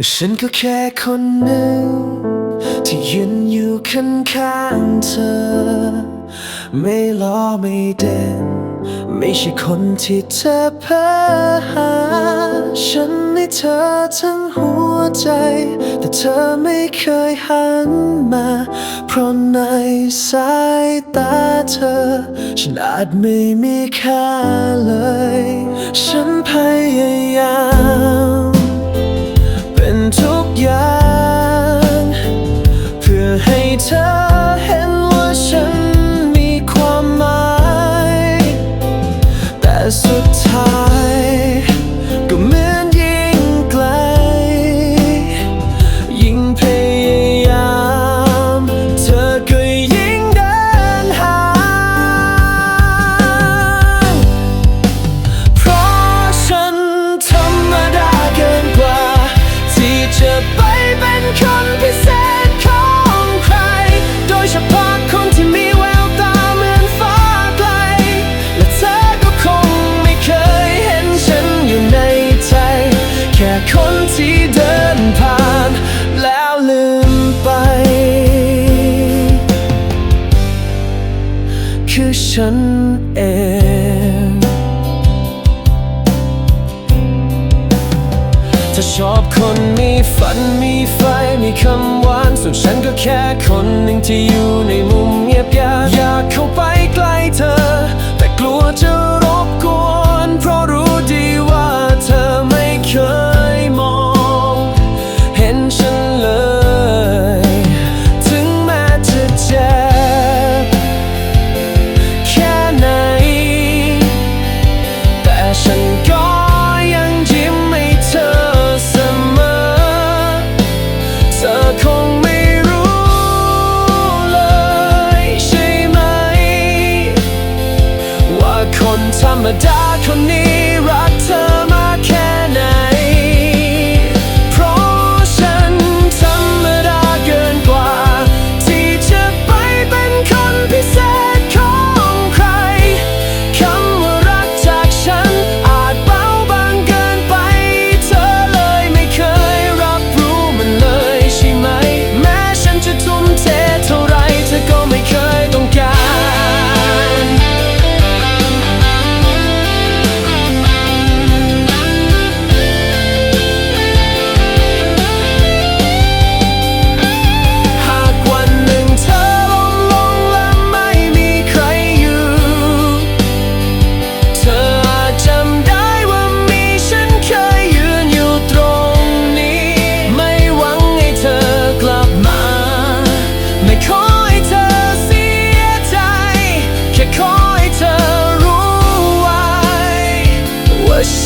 ฉันก็แค่คนหนึ่ง ที่ยืนอยู่ข้างข้างเธอ ไม่ล้อไม่เด่น ไม่ใช่คนที่เธอเพ้อหา ฉันให้เธอทั้งหัวใจ แต่เธอไม่เคยหันมา เพราะในสายตาเธอ ฉันอาจไม่มีค่าเลย ฉันพยายาม ที่เดินผ่าน แล้วลืมไป คือฉันเองถ้าชอบคนมีฝันมีไฟมีคำหวาน ส่วนฉันก็แค่คนหนึ่งที่อยู่ในมุมเงียบๆอยากเข้าไปใกล้เธอ แต่กลัวจะ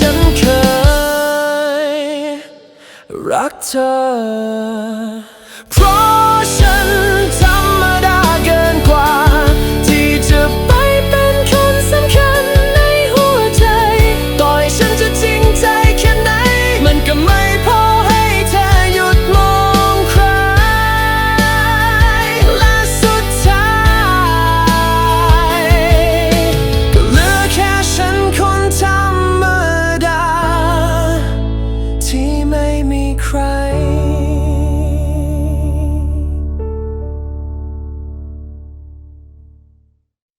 ฉันเคยรักเธอ